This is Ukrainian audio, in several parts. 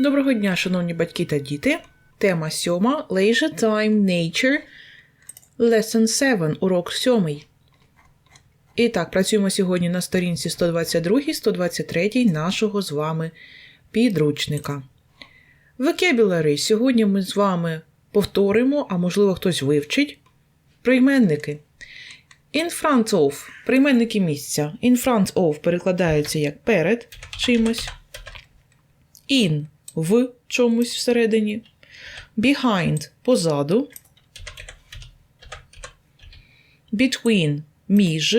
Доброго дня, шановні батьки та діти. Тема сьома Leisure Time Nature Lesson 7, урок сьомий. І так, працюємо сьогодні на сторінці 122 123 нашого з вами підручника. Vocabulary. Сьогодні ми з вами повторимо, а можливо хтось вивчить прийменники. In front of прийменники місця. In front of перекладаються як перед чимось. In в чомусь всередині. Behind позаду. Between між,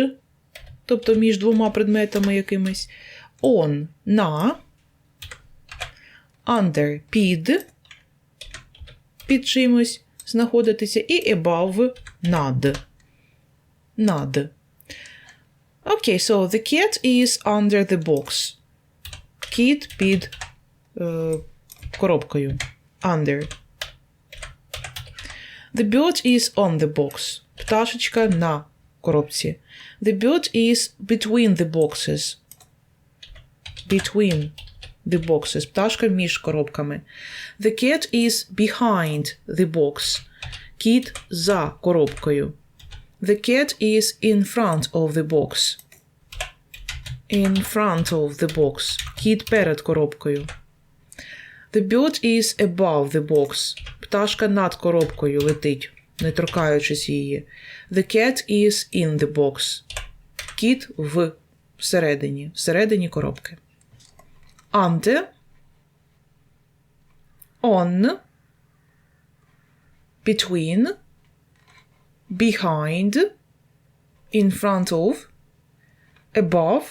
тобто між двома предметами якимись. On на. Under під. Під чимось знаходитися. І above над. Над. Окей, okay, so the cat is under the box. Кіт під коробкою. Under. The bird is on the box. Пташечка на коробці. The bird is between the boxes. Between the boxes. Пташка між коробками. The cat is behind the box. Кіт за коробкою. The cat is in front of the box. In front of the box. Кіт перед коробкою. The bird is above the box. Пташка над коробкою летить, не торкаючись її. The cat is in the box. Кіт в всередині, всередині коробки. Under. On. Between. Behind. In front of. Above.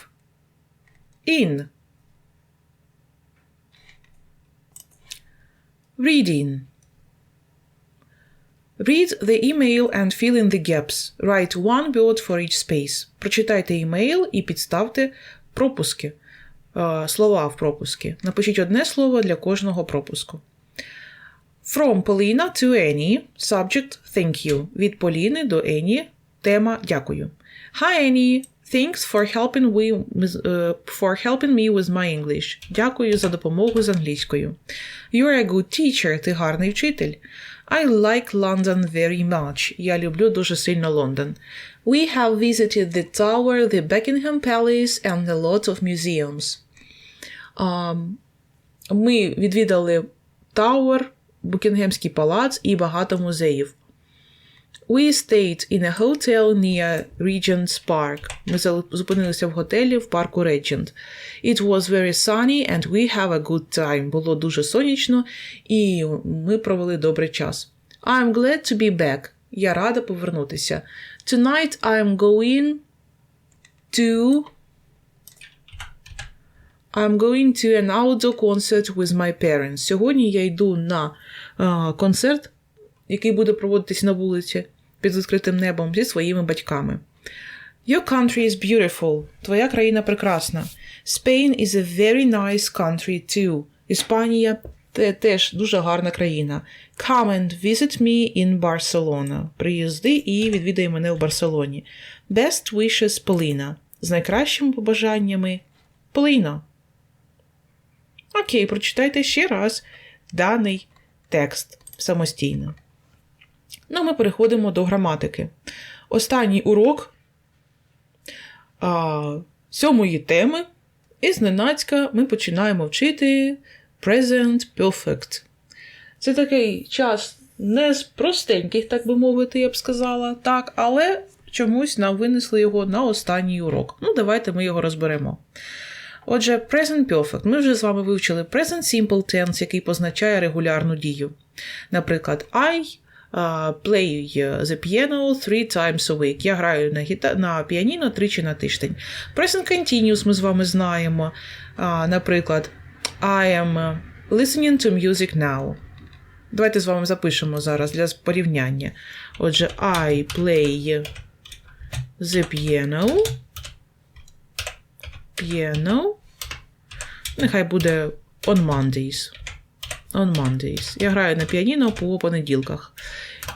In. Reading. Read the email and fill in the gaps. Write one word for each space. Прочитайте імейл і підставте пропуски. е, Слова в пропуски. Напишіть одне слово для кожного пропуску. From Polina to Annie. Subject Thank you. Від Поліни до Ені. Тема Дякую. Hi Annie. Thanks for helping, we, with, uh, for helping me with my English. Дякую за допомогу з англійською. You're a good teacher. Ти гарний вчитель. I like London very much. Я люблю дуже сильно Лондон. We have visited the Tower, the Buckingham Palace and a lot of museums. Um, ми відвідали Тауер, Букінгемський палац і багато музеїв. We stayed in a hotel near Regent's Park. Ми зупинилися в готелі в парку Regent. It was very sunny and we have a good time. Було дуже сонячно і ми провели добрий час. I'm glad to be back. Я рада повернутися. Tonight I'm going to I'm going to an outdoor concert with my parents. Сьогодні я йду на е, концерт, який буде проводитись на вулиці під відкритим небом зі своїми батьками. Your country is beautiful. Твоя країна прекрасна. Spain is a very nice country too. Іспанія те- теж дуже гарна країна. Come and visit me in Barcelona. Приїзди і відвідай мене в Барселоні. Best wishes, Поліна. З найкращими побажаннями Поліна. Окей, прочитайте ще раз даний текст самостійно. Ну, ми переходимо до граматики. Останній урок а, сьомої теми. І зненацька ми починаємо вчити Present Perfect. Це такий час не з простеньких, так би мовити, я б сказала, так, але чомусь нам винесли його на останній урок. Ну, давайте ми його розберемо. Отже, Present Perfect. Ми вже з вами вивчили Present Simple Tense, який позначає регулярну дію. Наприклад, I play the piano three times a week. Я граю на, гіта... на піаніно тричі на тиждень. Present Continuous ми з вами знаємо. Наприклад, I am listening to music now. Давайте з вами запишемо зараз для порівняння. Отже, I play the piano. Piano. Нехай буде on Mondays. On Mondays. Я граю на піаніно по понеділках.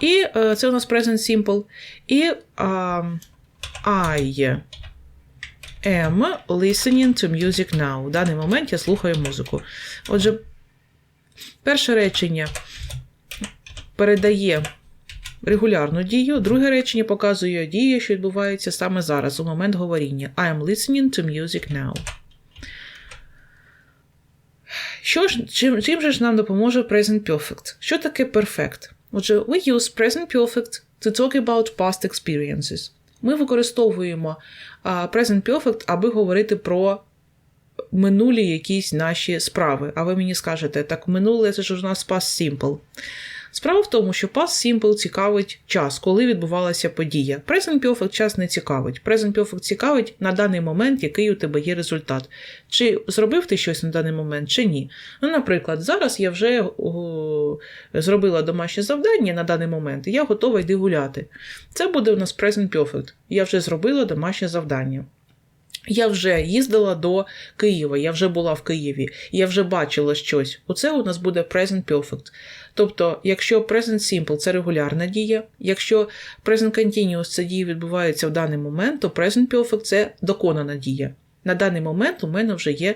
І е, це у нас Present Simple. І а, I am listening to music now. В даний момент я слухаю музику. Отже, Перше речення передає регулярну дію, друге речення показує дію, що відбувається саме зараз, у момент говоріння. I am listening to music now. Що ж, чим, чим же ж нам допоможе present perfect? Що таке perfect? Отже, we use present perfect to talk about past experiences. Ми використовуємо present perfect, аби говорити про минулі якісь наші справи. А ви мені скажете, так минуле це ж у нас past simple. Справа в тому, що past simple цікавить час, коли відбувалася подія. Present perfect час не цікавить. Present perfect цікавить на даний момент, який у тебе є результат. Чи зробив ти щось на даний момент, чи ні. Ну, наприклад, зараз я вже о, зробила домашнє завдання на даний момент, і я готова йти гуляти. Це буде у нас present perfect. Я вже зробила домашнє завдання. Я вже їздила до Києва, я вже була в Києві, я вже бачила щось. Оце у нас буде present perfect. Тобто, якщо present simple це регулярна дія, якщо present continuous це дія відбувається в даний момент, то present perfect це доконана дія. На даний момент у мене вже є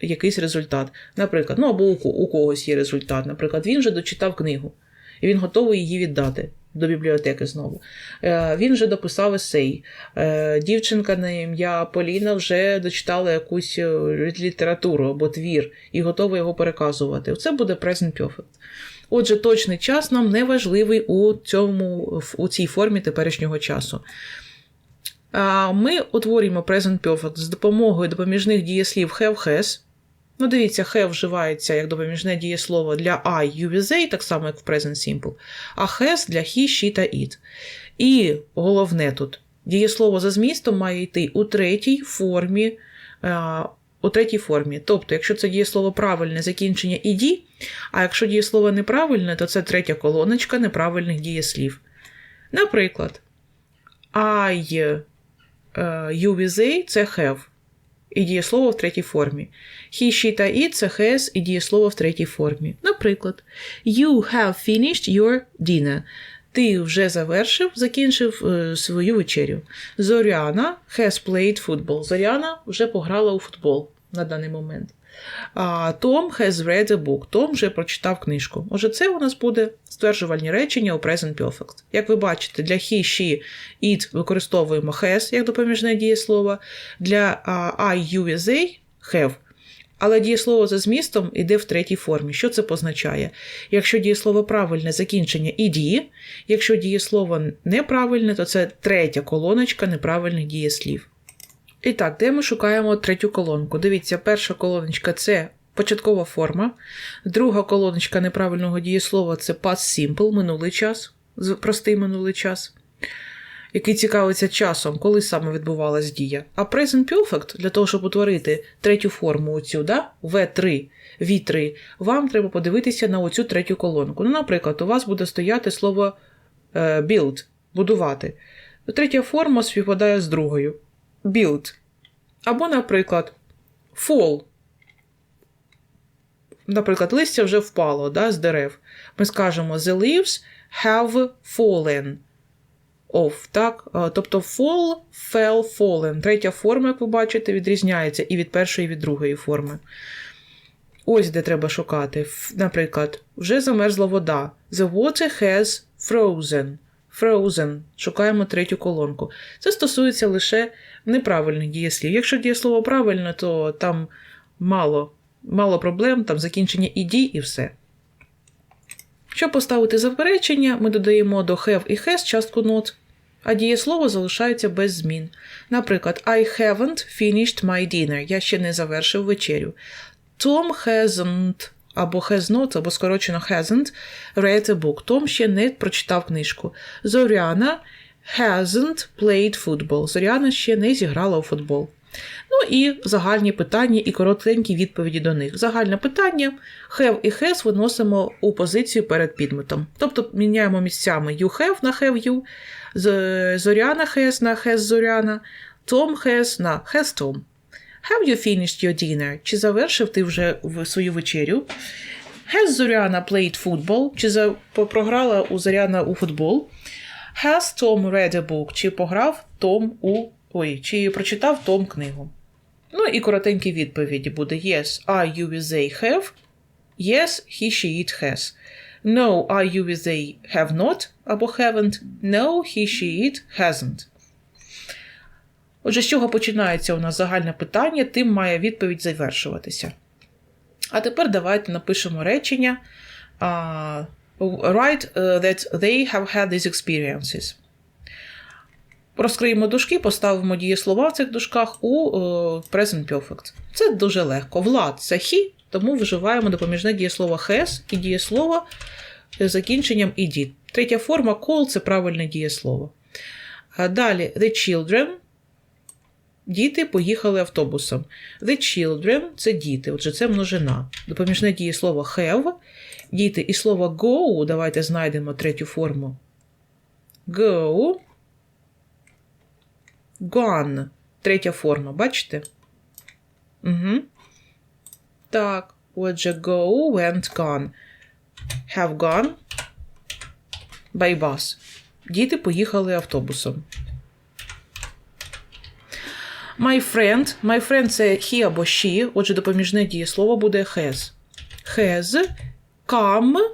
якийсь результат. Наприклад, ну або у когось є результат. Наприклад, він вже дочитав книгу, і він готовий її віддати. До бібліотеки знову. Е, Він вже дописав есей. Е, Дівчинка на ім'я Поліна вже дочитала якусь е, літературу або твір і готова його переказувати. Це буде present perfect. Отже, точний час нам не важливий у, цьому, у цій формі теперішнього часу. Ми утворюємо present perfect з допомогою допоміжних дієслів have has. Ну, дивіться, have вживається як допоміжне дієслово для I, you, they, так само, як в present simple, а has для he, she та it. І головне тут, дієслово за змістом має йти у третій формі. У третій формі. Тобто, якщо це дієслово правильне закінчення іді, а якщо дієслово неправильне, то це третя колоночка неправильних дієслів. Наприклад, I, you, they – це have. І дієслово в третій формі. He, she та it – це has і дієслово в третій формі. Наприклад, You have finished your dinner. Ти вже завершив, закінчив е, свою вечерю. Зоряна has played football. Зоряна вже пограла у футбол на даний момент. Том has read a book. Том вже прочитав книжку. Отже, це у нас буде стверджувальні речення у present perfect. Як ви бачите, для he, she, it використовуємо has як допоміжне дієслово. Для I, you, they – have. Але дієслово за змістом йде в третій формі. Що це позначає? Якщо дієслово правильне, закінчення іді, якщо дієслово неправильне, то це третя колоночка неправильних дієслів. І так, де ми шукаємо третю колонку? Дивіться, перша колоночка це початкова форма, друга колоночка неправильного дієслова це past simple, минулий час, простий минулий час, який цікавиться часом, коли саме відбувалась дія. А present perfect, для того, щоб утворити третю форму оцю, да? V3, V3, вам треба подивитися на оцю третю колонку. Ну, наприклад, у вас буде стояти слово build, будувати. Третя форма співпадає з другою build. Або, наприклад, fall. Наприклад, листя вже впало да, з дерев. Ми скажемо The leaves have fallen off. Так? Тобто fall, fell, fallen. Третя форма, як ви бачите, відрізняється і від першої, і від другої форми. Ось де треба шукати. Наприклад, вже замерзла вода. The water has frozen. Frozen. Шукаємо третю колонку. Це стосується лише неправильних дієслів. Якщо дієслово правильне, то там мало мало проблем, там закінчення іді і все. Щоб поставити заперечення, ми додаємо до have і has частку not, а дієслово залишається без змін. Наприклад, I haven't finished my dinner. Я ще не завершив вечерю. Tom hasn't або has not, або скорочено hasn't read a book. Том ще не прочитав книжку. Зоряна hasn't played football. Зоряна ще не зіграла у футбол. Ну і загальні питання і коротенькі відповіді до них. Загальне питання have і has виносимо у позицію перед підметом. Тобто міняємо місцями you have на have you, Зоряна has на has Зоряна, Tom has на has Tom. Have you finished your dinner? Чи завершив ти вже свою вечерю? Has Зоряна played football? Чи за... програла у Зоряна у футбол? Has Tom read a book? Чи пограв Том у. Ой, чи прочитав Том книгу? Ну і коротенькі відповіді буде Yes, I, you, they have. Yes, he, she, it has. No, I, you, they have not або haven't. No, he, she, it hasn't. Отже, з чого починається у нас загальне питання, тим має відповідь завершуватися. А тепер давайте напишемо речення. Uh, write uh, that they have had these experiences. Розкриємо дужки, поставимо дієслова в цих дужках у uh, present perfect. Це дуже легко. Влад це he, тому вживаємо допоміжне дієслово has і дієслово з закінченням «ed». Третя форма call це правильне дієслово. Далі the children. Діти поїхали автобусом. The children це діти, отже, це множина. Допоміжне дієслово have. Діти і слово go. Давайте знайдемо третю форму. Go. Gone. Третя форма, бачите? Угу. Так, отже, go, went, gone. Have gone by bus. Діти поїхали автобусом. My friend. My friend це he або she. Отже, допоміжне дієслово буде has. Has come.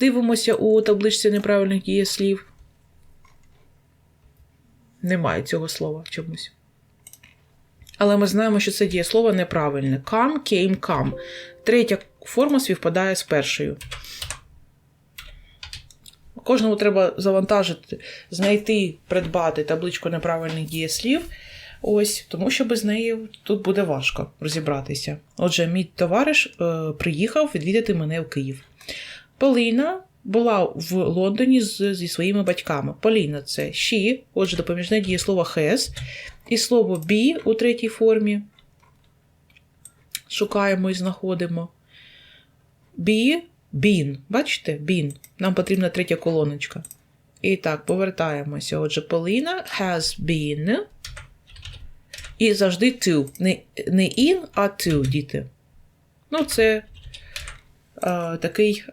Дивимося у табличці неправильних дієслів. Немає цього слова чомусь. Але ми знаємо, що це дієслово неправильне. Come, came, come. Третя форма співпадає з першою. Кожному треба завантажити, знайти, придбати табличку неправильних дієслів. Ось, тому що без неї тут буде важко розібратися. Отже, мій товариш е, приїхав відвідати мене в Київ. Поліна була в Лондоні з, зі своїми батьками. Поліна це she, отже, допоміжне дієслово has. І слово be у третій формі. Шукаємо і знаходимо. Be, been. Бачите? Been. Нам потрібна третя колоночка. І так, повертаємося. Отже, Поліна has been. І завжди to. Не, не in, а to, діти. Ну, це е, такий, е,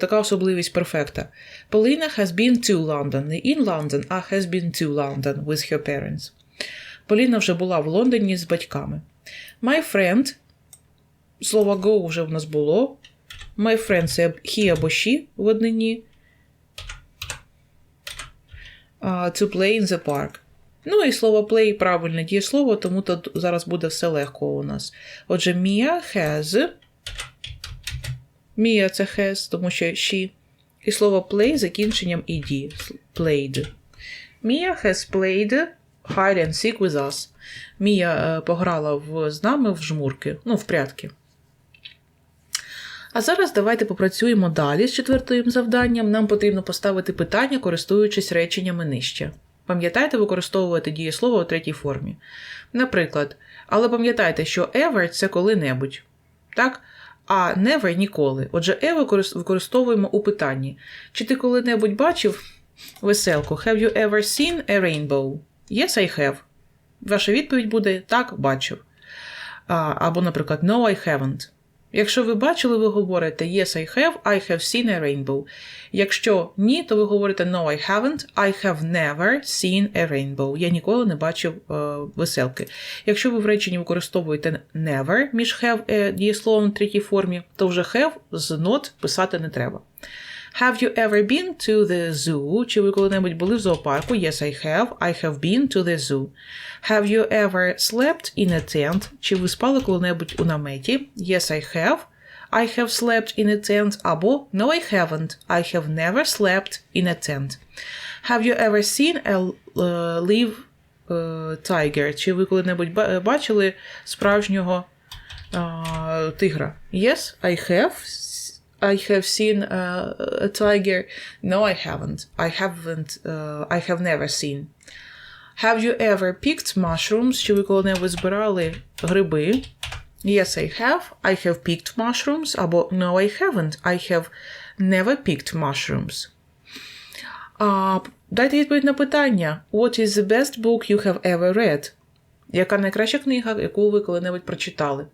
така особливість перфекта. Поліна has been to London. Не in London, а has been to London with her parents. Поліна вже була в Лондоні з батьками. My friend. Слово go вже в нас було. My friend це he або she в однині. To play in the park. Ну і слово play правильне дієслово, тому тут зараз буде все легко у нас. Отже, Mia has. Mia це has, тому що she. І слово play закінченням ed. Played. Mia has played hide and seek with us. Мія е, пограла в, з нами в жмурки, ну, в прятки. А зараз давайте попрацюємо далі з четвертим завданням. Нам потрібно поставити питання, користуючись реченнями нижче. Пам'ятайте використовувати дієслово у третій формі. Наприклад, але пам'ятайте, що ever це коли-небудь. Так? А never ніколи. Отже, ever використовуємо у питанні. Чи ти коли-небудь бачив веселку? Have you ever seen a rainbow? Yes, I have. Ваша відповідь буде так, бачив. Або, наприклад, No, I haven't. Якщо ви бачили, ви говорите Yes, I have, I have seen a rainbow. Якщо ні, то ви говорите No, I haven't, I have never seen a rainbow. Я ніколи не бачив е, веселки. Якщо ви в реченні використовуєте never між have дієсловом в третій формі, то вже have з not писати не треба. Have you ever been to the zoo? Чи ви коли-небудь були в зоопарку? Yes, I have. I have been to the zoo. Have you ever slept in a tent? Чи ви спали коли-небудь у наметі? Yes, I have. I have slept in a tent. Або No, I haven't. I have never slept in a tent. Have you ever seen a uh, live uh, tiger? Чи ви коли-небудь бачили справжнього uh, тигра? Yes, I have. I have seen uh, a tiger. No, I haven't. I haven't. Uh, I have never seen. Have you ever picked mushrooms? Чи ви коли-небудь збирали гриби? Yes, I have. I have picked mushrooms. Або No, I haven't. I have never picked mushrooms. Uh, дайте відповідь на питання. What is the best book you have ever read? Яка найкраща книга, яку ви коли-небудь прочитали?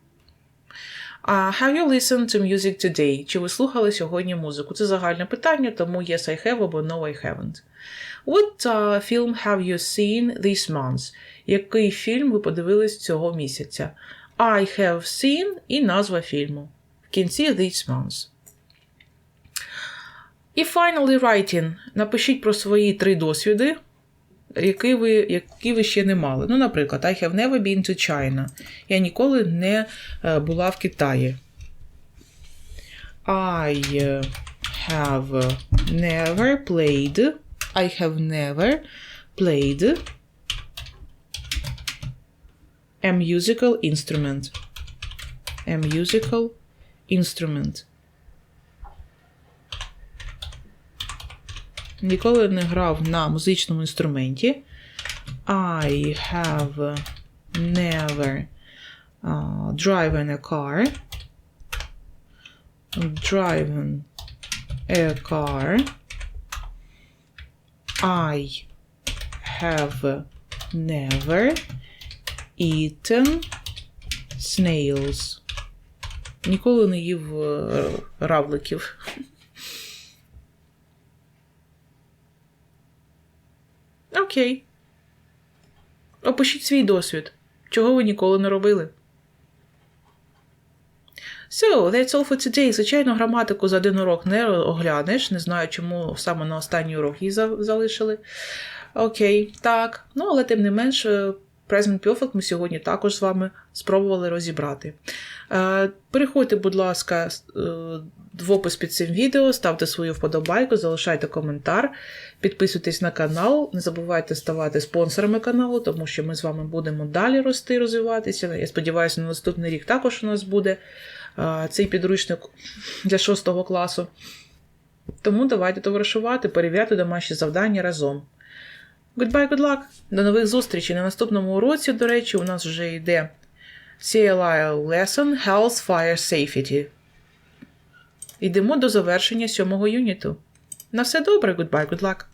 Uh, have you listened to music today? Чи ви слухали сьогодні музику? Це загальне питання, тому yes, I have або no, I haven't. What uh, film have you seen this month? Який фільм ви подивились цього місяця? I have seen і назва фільму. В кінці this month. І finally writing. Напишіть про свої три досвіди, які ви, які ви ще не мали. Ну, наприклад, I have never been to China. Я ніколи не е, була в Китаї. I е, have never played. I have never played a musical instrument. A musical instrument. Ніколи не грав на музичному інструменті. I have never uh, driven a car. Driven a car. I have never eaten snails. Ніколи не їв е, равликів. Окей. Опишіть свій досвід. Чого ви ніколи не робили? So, that's all for today. Звичайно, граматику за один урок не оглянеш. Не знаю, чому саме на останній урок її залишили. Окей, так. Ну, але тим не менш, е, Present Perfect ми сьогодні також з вами спробували розібрати. Е, Переходьте, будь ласка, е, в опис під цим відео, ставте свою вподобайку, залишайте коментар, підписуйтесь на канал, не забувайте ставати спонсорами каналу, тому що ми з вами будемо далі рости, розвиватися. Я сподіваюся, на наступний рік також у нас буде е, цей підручник для 6 класу. Тому давайте товаришувати, перевіряти домашні завдання разом. Goodbye, good luck! До нових зустрічей. На наступному уроці, до речі, у нас вже йде CLI Lesson Health Fire Safety. Йдемо до завершення сьомого юніту. На все добре, goodbye, good luck!